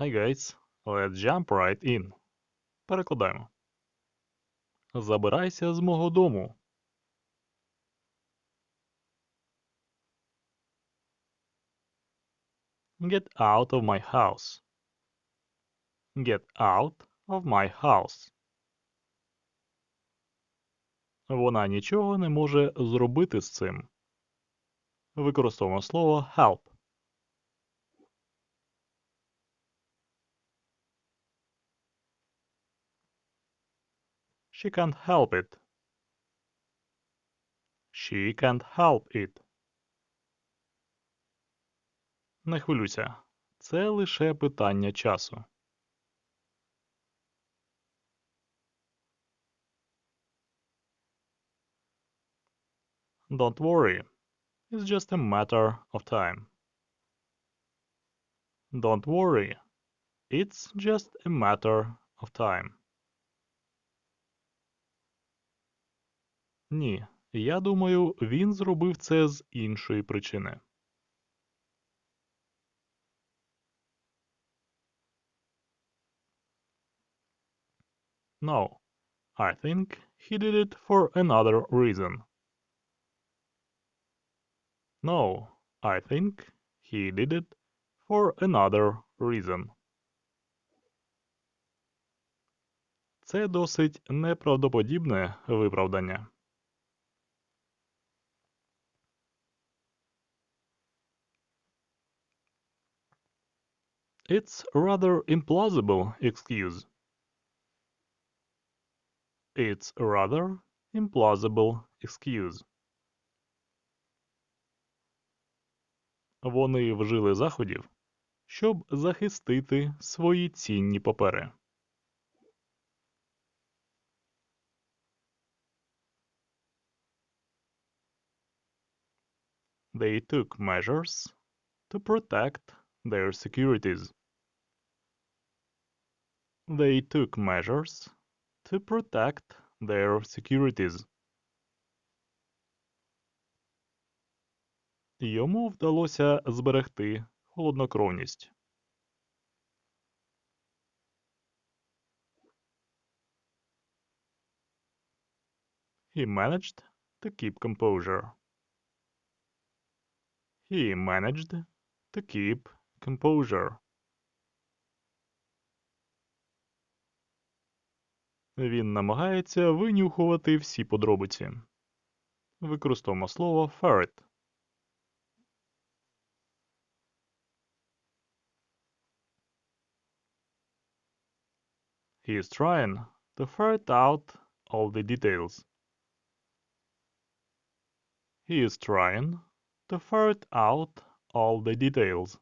Hi guys, let's jump right in. Перекладаємо. Забирайся з мого дому. Get out of my house. Get out of my house. Вона нічого не може зробити з цим. Використовуємо слово help. She can't help it. She can't help it. Не хвилюйся. Це лише питання часу. Don't worry. It's just a matter of time. Don't worry. It's just a matter of time. Ні, я думаю, він зробив це з іншої причини. No, I think he did it for another reason. No, I think he did it for another reason. Це досить неправдоподібне виправдання. It's rather implausible excuse. It's rather implausible excuse. Вони вжили заходів, щоб захистити свої цінні папери. They took measures to protect their securities. They took measures to protect their securities. Йому вдалося зберегти холоднокровність. He managed to keep composure. He managed to keep composure. Він намагається винюхувати всі подробиці. Використовуємо слово ferret. He is trying to ferret out all the details. He is trying to ferret out all the details.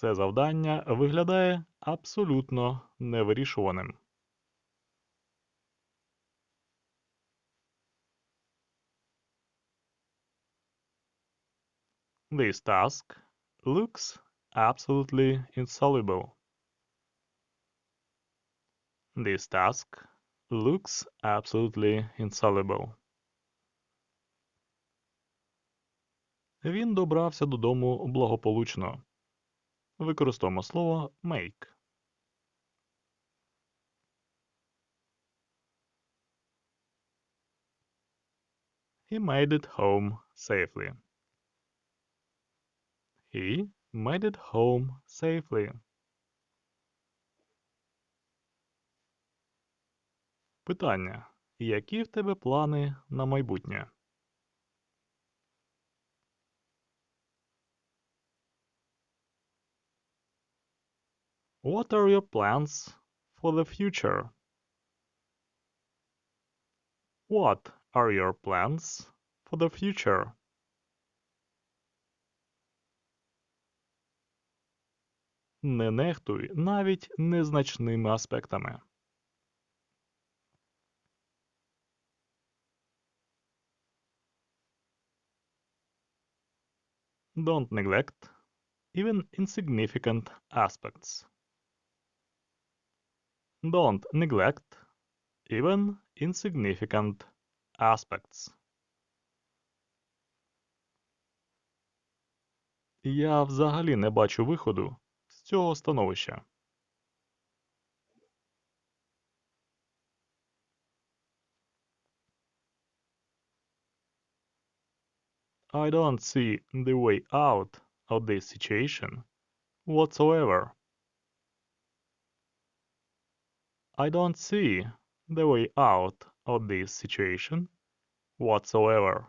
Це завдання виглядає абсолютно невирішуваним. This task looks absolutely insoluble. This task looks absolutely insoluble. Він добрався додому благополучно. Використовуємо слово make. He made it home safely. He made it home safely. Питання. Які в тебе плани на майбутнє? What are your plans for the future? What are your plans for the future? Не нехтуй навіть незначними аспектами. Don't neglect even insignificant aspects. Don't neglect even insignificant aspects. Я взагалі не бачу виходу з цього становища. I don't see the way out of this situation whatsoever. I don't see the way out of this situation whatsoever.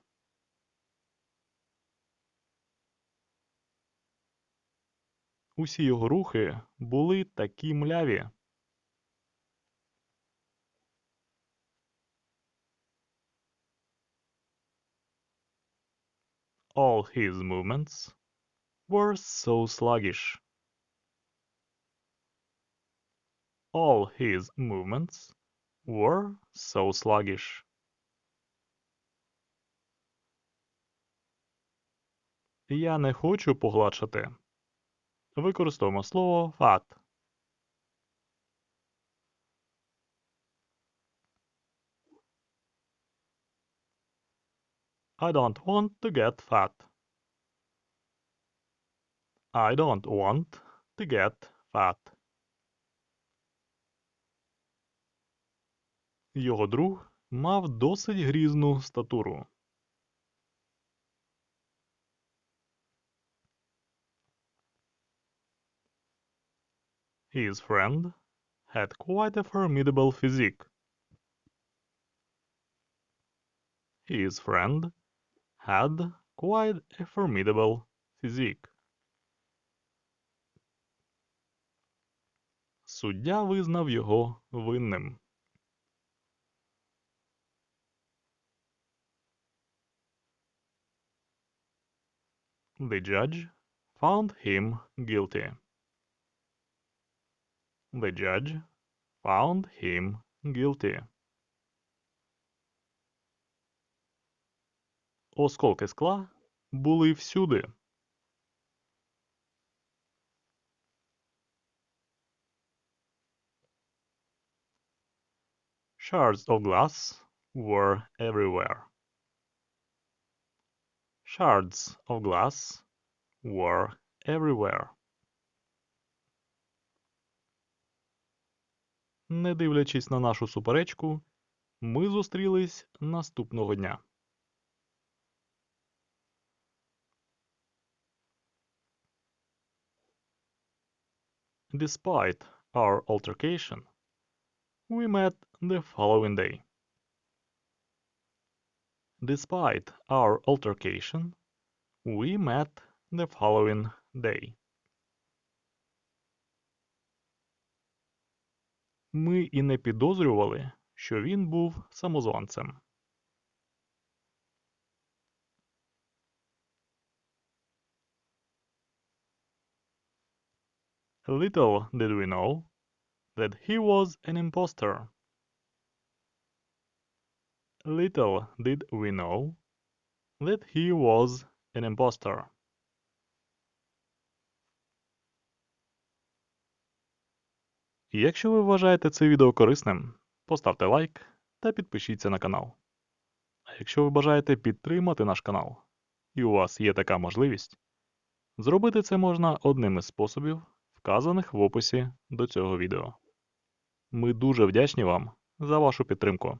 Усі його рухи були такі мляві. All his movements were so sluggish. All his movements were so sluggish. Я не хочу погладшати. Використовуємо слово fat. I don't want to get fat. I don't want to get fat. Його друг мав досить грізну статуру. His friend had quite a formidable physique. His friend had quite a formidable physique. Суддя визнав його винним. The judge found him guilty. The judge found him guilty. Осколки скла були всюди. Shards of glass were everywhere. Shards of glass were everywhere. Не дивлячись на нашу суперечку, ми зустрілись наступного дня. Despite our altercation, we met the following day. Despite our altercation, we met the following day. Ми і не підозрювали, що він був самозванцем. Little did we know that he was an impostor. Little did we know that he was an impostor. Якщо ви вважаєте це відео корисним, поставте лайк та підпишіться на канал. А якщо ви бажаєте підтримати наш канал, і у вас є така можливість, зробити це можна одним із способів, вказаних в описі до цього відео. Ми дуже вдячні вам за вашу підтримку.